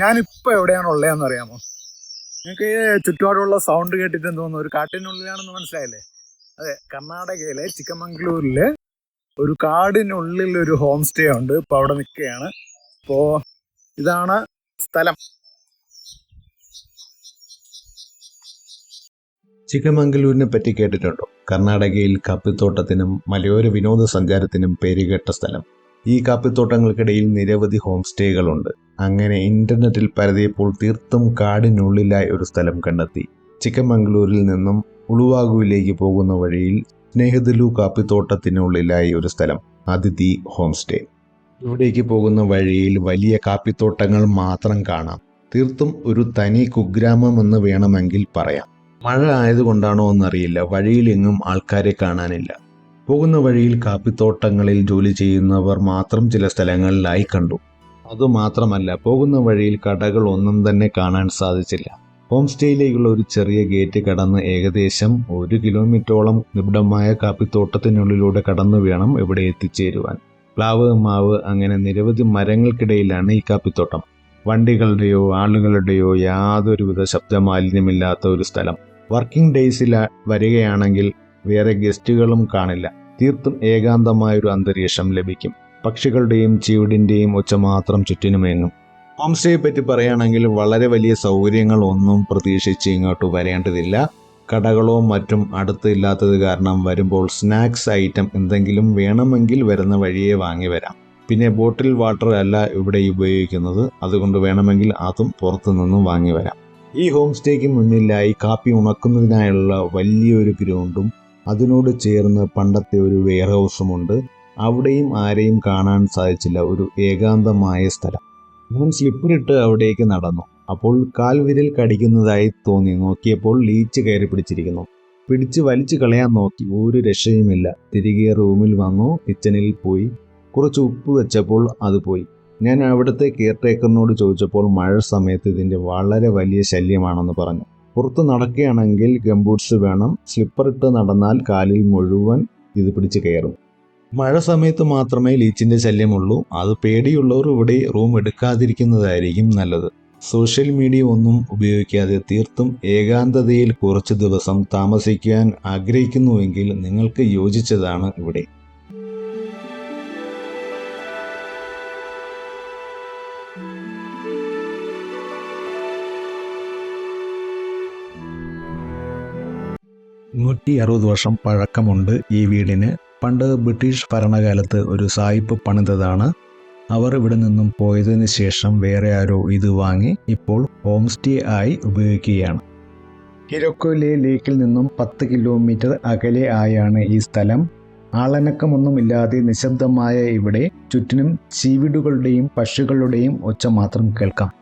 ഞാനിപ്പോൾ എവിടെയാണ് ഉള്ളതെന്ന് അറിയാമോ? നിങ്ങൾക്ക് ചുറ്റുപാടുള്ള സൗണ്ട് കേട്ടിട്ട് തോന്നുന്നു? ഒരു കാട്ടിനുള്ളിലാണെന്ന് മനസ്സിലായില്ലേ? അതെ കർണാടകയിലെ ചിക്കമംഗ്ലൂരിൽ ഒരു കാടിനുള്ളിൽ ഒരു ഹോം സ്റ്റേ ഉണ്ട്. ഇപ്പോൾ അവിടെ നിൽക്കുകയാണ്. അപ്പോൾ ഇതാണ് സ്ഥലം. ചിക്കമംഗലൂരിനെ പറ്റി കേട്ടിട്ടുണ്ടോ? കർണാടകയിൽ കപ്പിത്തോട്ടത്തിനും മലയോര വിനോദസഞ്ചാരത്തിനും പേരുകേട്ട സ്ഥലം. ഈ കാപ്പിത്തോട്ടങ്ങൾക്കിടയിൽ നിരവധി ഹോം സ്റ്റേകളുണ്ട് അങ്ങനെ ഇന്റർനെറ്റിൽ പരതിയപ്പോൾ തീർത്തും കാടിനുള്ളിലായി ഒരു സ്ഥലം കണ്ടെത്തി. ചിക്കമംഗ്ലൂരിൽ നിന്നും ഉളുവാകുവിലേക്ക് പോകുന്ന വഴിയിൽ സ്നേഹദലു കാപ്പിത്തോട്ടത്തിനുള്ളിലായി ഒരു സ്ഥലം അതിഥി ഹോം സ്റ്റേ ഇവിടേക്ക് പോകുന്ന വഴിയിൽ വലിയ കാപ്പിത്തോട്ടങ്ങൾ മാത്രം കാണാം. തീർത്തും ഒരു തനി കുഗ്രാമം എന്ന് വേണമെങ്കിൽ പറയാം. മഴ ആയതുകൊണ്ടാണോ എന്നറിയില്ല. വഴിയിലെങ്ങും ആൾക്കാരെ കാണാനില്ല. പോകുന്ന വഴിയിൽ കാപ്പിത്തോട്ടങ്ങളിൽ ജോലി ചെയ്യുന്നവർ മാത്രം ചില സ്ഥലങ്ങളിലായി കണ്ടു. അതുമാത്രമല്ല പോകുന്ന വഴിയിൽ കടകൾ ഒന്നും തന്നെ കാണാൻ സാധിച്ചില്ല. ഹോം സ്റ്റേയിലേക്കുള്ള ഒരു ചെറിയ ഗേറ്റ് കടന്ന് ഏകദേശം ഒരു കിലോമീറ്ററോളം നിബിഡമായ കാപ്പിത്തോട്ടത്തിനുള്ളിലൂടെ കടന്നു വേണം ഇവിടെ എത്തിച്ചേരുവാൻ. പ്ലാവ് മാവ് അങ്ങനെ നിരവധി മരങ്ങൾക്കിടയിലാണ് ഈ കാപ്പിത്തോട്ടം. വണ്ടികളുടെയോ ആളുകളുടെയോ യാതൊരുവിധ ശബ്ദമാലിന്യമില്ലാത്ത ഒരു സ്ഥലം. വർക്കിംഗ് ഡേയ്സിൽ വരികയാണെങ്കിൽ വേറെ ഗസ്റ്റുകളും കാണില്ല. തീർത്തും ഏകാന്തമായൊരു അന്തരീക്ഷം ലഭിക്കും. പക്ഷികളുടെയും ചീവിടിന്റെയും ഒച്ച മാത്രം ചുറ്റിനുമേങ്ങും ഹോം സ്റ്റേയെ പറ്റി പറയുകയാണെങ്കിൽ വളരെ വലിയ സൗകര്യങ്ങൾ ഒന്നും പ്രതീക്ഷിച്ച് ഇങ്ങോട്ട് വരേണ്ടതില്ല. കടകളോ മറ്റും അടുത്ത് ഇല്ലാത്തത് കാരണം വരുമ്പോൾ സ്നാക്സ് ഐറ്റം എന്തെങ്കിലും വേണമെങ്കിൽ വരുന്ന വഴിയെ വാങ്ങി വരാം. പിന്നെ ബോട്ടിൽ വാട്ടർ അല്ല ഇവിടെ ഉപയോഗിക്കുന്നത്. അതുകൊണ്ട് വേണമെങ്കിൽ അതും പുറത്തു നിന്നും വാങ്ങി വരാം. ഈ ഹോം സ്റ്റേക്ക് മുന്നിലായി കാപ്പി ഉണക്കുന്നതിനായുള്ള വലിയൊരു ഗ്രൗണ്ടും അതിനോട് ചേർന്ന് പണ്ടത്തെ ഒരു വെയർ ഹൗസുമുണ്ട് അവിടെയും ആരെയും കാണാൻ സാധിച്ചില്ല. ഒരു ഏകാന്തമായ സ്ഥലം. ഞാൻ സ്ലിപ്പറിട്ട് അവിടേക്ക് നടന്നു. അപ്പോൾ കാൽവിരൽ കടിക്കുന്നതായി തോന്നി. നോക്കിയപ്പോൾ ലീച്ച് കയറി പിടിച്ചിരിക്കുന്നു. പിടിച്ച് വലിച്ചു കളയാൻ നോക്കി. ഒരു രക്ഷയുമില്ല. തിരികെ റൂമിൽ വന്നു. കിച്ചണിൽ പോയി. കുറച്ച് ഉപ്പ് വെച്ചപ്പോൾ അത് പോയി. ഞാൻ അവിടുത്തെ കെയർ ടേക്കറിനോട് ചോദിച്ചപ്പോൾ മഴ സമയത്ത് ഇതിന്റെ വളരെ വലിയ ശല്യമാണെന്ന് പറഞ്ഞു. പുറത്ത് നടക്കുകയാണെങ്കിൽ ഗംബൂട്ട്സ് വേണം. സ്ലിപ്പർ ഇട്ട് നടന്നാൽ കാലിൽ മുഴുവൻ ഇത് പിടിച്ച് കയറും. മഴ സമയത്ത് മാത്രമേ ലീച്ചിന്റെ ശല്യമുള്ളൂ. അത് പേടിയുള്ളവർ ഇവിടെ റൂം എടുക്കാതിരിക്കുന്നതായിരിക്കും നല്ലത്. സോഷ്യൽ മീഡിയ ഒന്നും ഉപയോഗിക്കാതെ തീർത്തും ഏകാന്തതയിൽ കുറച്ച് ദിവസം താമസിക്കാൻ ആഗ്രഹിക്കുന്നുവെങ്കിൽ നിങ്ങൾക്ക് യോജിച്ചതാണ് ഇവിടെ. നൂറ്റി അറുപത് വർഷം പഴക്കമുണ്ട് ഈ വീടിന്. പണ്ട് ബ്രിട്ടീഷ് ഭരണകാലത്ത് ഒരു സായിപ്പ് പണിതതാണ്. അവർ ഇവിടെ നിന്നും പോയതിനു ശേഷം വേറെ ആരോ ഇത് വാങ്ങി ഇപ്പോൾ ഹോം സ്റ്റേ ആയി ഉപയോഗിക്കുകയാണ്. ഹിരക്കോലെ ലേക്കിൽ നിന്നും പത്ത് കിലോമീറ്റർ അകലെ ആയാണ് ഈ സ്ഥലം. ആളനക്കമൊന്നുമില്ലാതെ നിശബ്ദമായ ഇവിടെ ചുറ്റിനും ചീവിടുകളുടെയും പക്ഷികളുടെയും ഒച്ച മാത്രം കേൾക്കാം.